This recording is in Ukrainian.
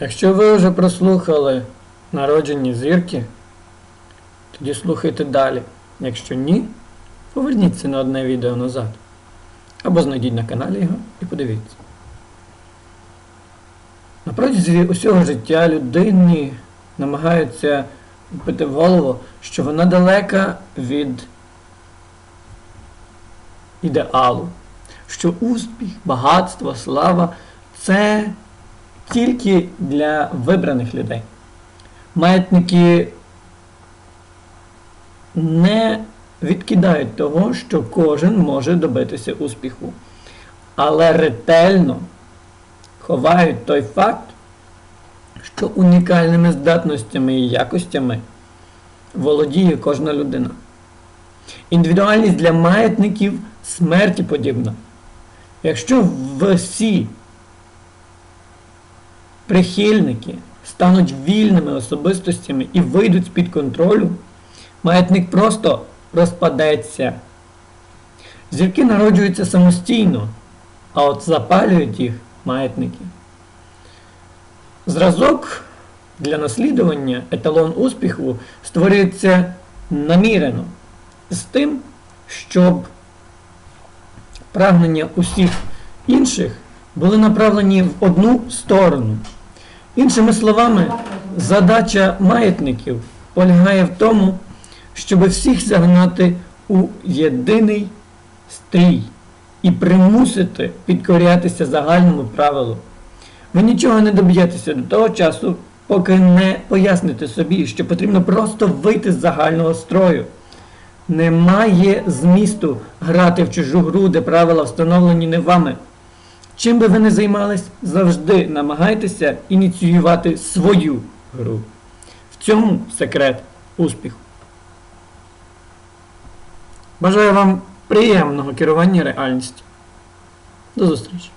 Якщо ви вже прослухали народжені зірки, тоді слухайте далі. Якщо ні, поверніться на одне відео назад. Або знайдіть на каналі його і подивіться. На протязі усього життя людині намагаються вбити в голову, що вона далека від ідеалу, що успіх, багатство, слава це тільки для вибраних людей. Маятники не відкидають того, що кожен може добитися успіху, але ретельно ховають той факт, що унікальними здатностями і якостями володіє кожна людина. Індивідуальність для маятників смерті подібна. Якщо всі прихильники стануть вільними особистостями і вийдуть з-під контролю, маятник просто розпадеться. Зірки народжуються самостійно, а от запалюють їх маятники. Зразок для наслідування, еталон успіху створюється намірено з тим, щоб прагнення усіх інших були направлені в одну сторону. Іншими словами, задача маятників полягає в тому, щоб всіх загнати у єдиний стрій і примусити підкорятися загальному правилу. Ви нічого не доб'єтеся до того часу, поки не поясните собі, що потрібно просто вийти з загального строю. Немає змісту грати в чужу гру, де правила встановлені не вами. Чим би ви не займались, завжди намагайтеся ініціювати свою гру. В цьому секрет успіху. Бажаю вам приємного керування реальністю. До зустрічі!